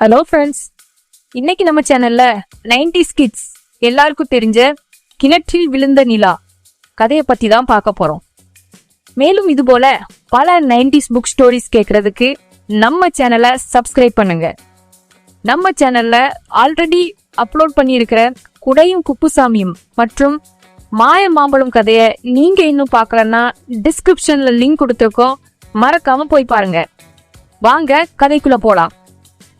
Hello friends இன்னைக்கு நம்ம சேனல்ல 90s கிட்ஸ் எல்லாருக்கும் தெரிஞ்ச கிணற்றில் விழுந்த நிலா கதையை பத்தி தான் பார்க்க போறோம். மேலும் இது போல பல 90s புக் ஸ்டோரிஸ் கேட்கறதுக்கு நம்ம சேனலை சப்ஸ்கிரைப் பண்ணுங்க. நம்ம சேனல்ல ஆல்ரெடி அப்லோட் பண்ணியிருக்கிற குடையும் குப்புசாமியும் மற்றும் மாய மாம்பழம் கதையை நீங்க இன்னும் பார்க்கலன்னா டிஸ்கிரிப்ஷன்ல லிங்க் கொடுத்துருக்கோம். மறக்காம போய் பாருங்க. வாங்க கதைக்குள்ள போலாம்.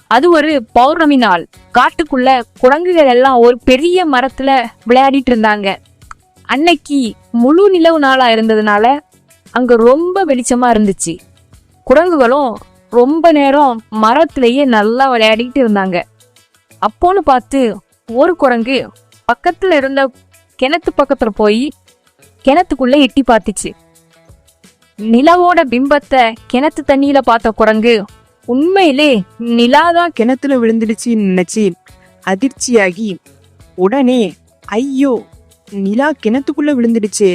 அது ஒரு பௌர்ணமி நாள். காட்டுக்குள்ள குரங்குகள் எல்லாம் ஒரு பெரிய மரத்துல விளையாடிட்டு இருந்தாங்க. அன்னைக்கு முழு நிலவு நாளா இருந்ததுனால அங்க ரொம்ப வெளிச்சமா இருந்துச்சு. குரங்குகளும் ரொம்ப நேரம் மரத்திலேயே நல்லா விளையாடிட்டு இருந்தாங்க. அப்போன்னு பார்த்து ஒரு குரங்கு பக்கத்துல இருந்த கிணத்து பக்கத்துல போய் கிணத்துக்குள்ள எட்டி பார்த்துச்சு. நிலவோட பிம்பத்தை கிணத்து தண்ணியில பார்த்த குரங்கு உண்மையிலே நிலாதான் கிணத்துல விழுந்துடுச்சுன்னு நினைச்சு அதிர்ச்சியாகி உடனே ஐயோ நிலா கிணத்துக்குள்ள விழுந்துடுச்சே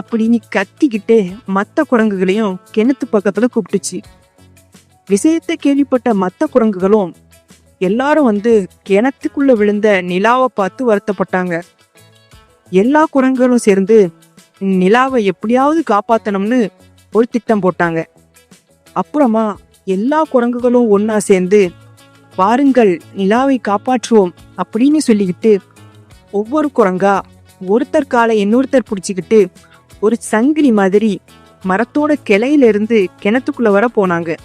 அப்படின்னு கத்திக்கிட்டு மத்த குரங்குகளையும் கிணத்து பக்கத்துல கூப்பிட்டுச்சு. விஷயத்தை கேள்விப்பட்ட மத்த குரங்குகளும் எல்லாரும் வந்து கிணத்துக்குள்ள விழுந்த நிலாவை பார்த்து வருத்தப்பட்டாங்க. எல்லா குரங்குகளும் சேர்ந்து நிலாவை எப்படியாவது காப்பாத்தணும்னு ஒரு திட்டம் போட்டாங்க. அப்புறமா எல்லா குரங்குகளும் ஒன்னா சேர்ந்து வாருங்கள் நிலாவை காப்பாற்றுவோம் அப்படின்னு சொல்லிக்கிட்டு ஒவ்வொரு குரங்கா ஒருத்தர் காலை இன்னொருத்தர் பிடிச்சிக்கிட்டு ஒரு சங்கிலி மாதிரி மரத்தோட கிளையிலிருந்து கிணத்துக்குள்ள வர போனாங்க.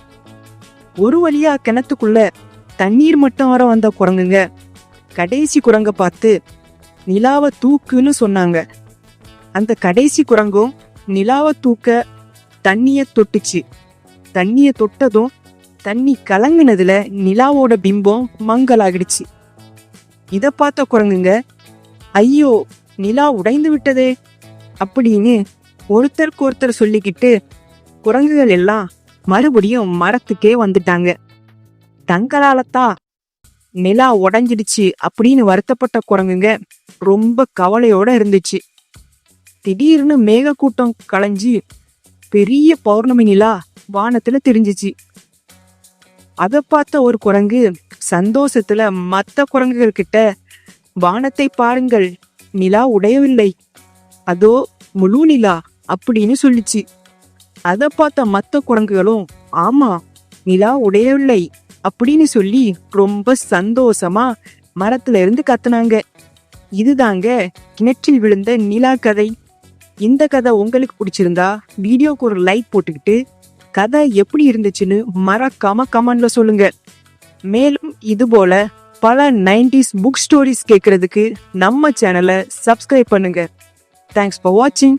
ஒரு வழியா கிணத்துக்குள்ள தண்ணீர் மட்டும் வர வந்த குரங்குங்க. கடைசி குரங்க பார்த்து நிலாவை தூக்குன்னு சொன்னாங்க. அந்த கடைசி குரங்கும் நிலாவை தூக்க தண்ணிய தொட்டுச்சு. தண்ணிய தொட்டதும் தண்ணி கலங்கினதுல நிலாவோட பிம்பம் மங்கலாகிடுச்சு. இத பார்த்த குரங்குங்க ஐயோ நிலா உடைந்து விட்டதே அப்படின்னு ஒருத்தருக்கு ஒருத்தர் சொல்லிக்கிட்டு குரங்குகள் எல்லாம் மறுபடியும் மரத்துக்கே வந்துட்டாங்க. தங்களாலத்தா நிலா உடஞ்சிடுச்சு அப்படின்னு வருத்தப்பட்ட குரங்குங்க ரொம்ப கவலையோட இருந்துச்சு. திடீர்னு மேகக்கூட்டம் கலைஞ்சு பெரிய பௌர்ணமி நிலா வானத்துல தெரிஞ்சிச்சு. அத பார்த்த ஒரு குரங்கு சந்தோஷத்துல மத்த குரங்குகள் கிட்ட வானத்தை பாருங்கள் நிலா உடையவில்லை. அதோ முழு நிலா அப்படின்னு சொல்லிச்சு. அத பார்த்த மத்த குரங்குகளும் ஆமா நிலா உடையவில்லை அப்படின்னு சொல்லி ரொம்ப சந்தோஷமா மரத்துல இருந்து கத்துனாங்க. இதுதாங்க கிணற்றில் விழுந்த நிலா கதை. இந்த கதை உங்களுக்கு பிடிச்சிருந்தா வீடியோக்கு ஒரு லைக் போட்டுக்கிட்டு கதை எப்படி இருந்துச்சுன்னு மறக்காம கமெண்ட்ல சொல்லுங்க. மேலும் இது போல பல 90s புக் ஸ்டோரிஸ் கேட்கறதுக்கு நம்ம சேனலை சப்ஸ்கிரைப் பண்ணுங்க. தேங்க்ஸ் ஃபார் வாட்சிங்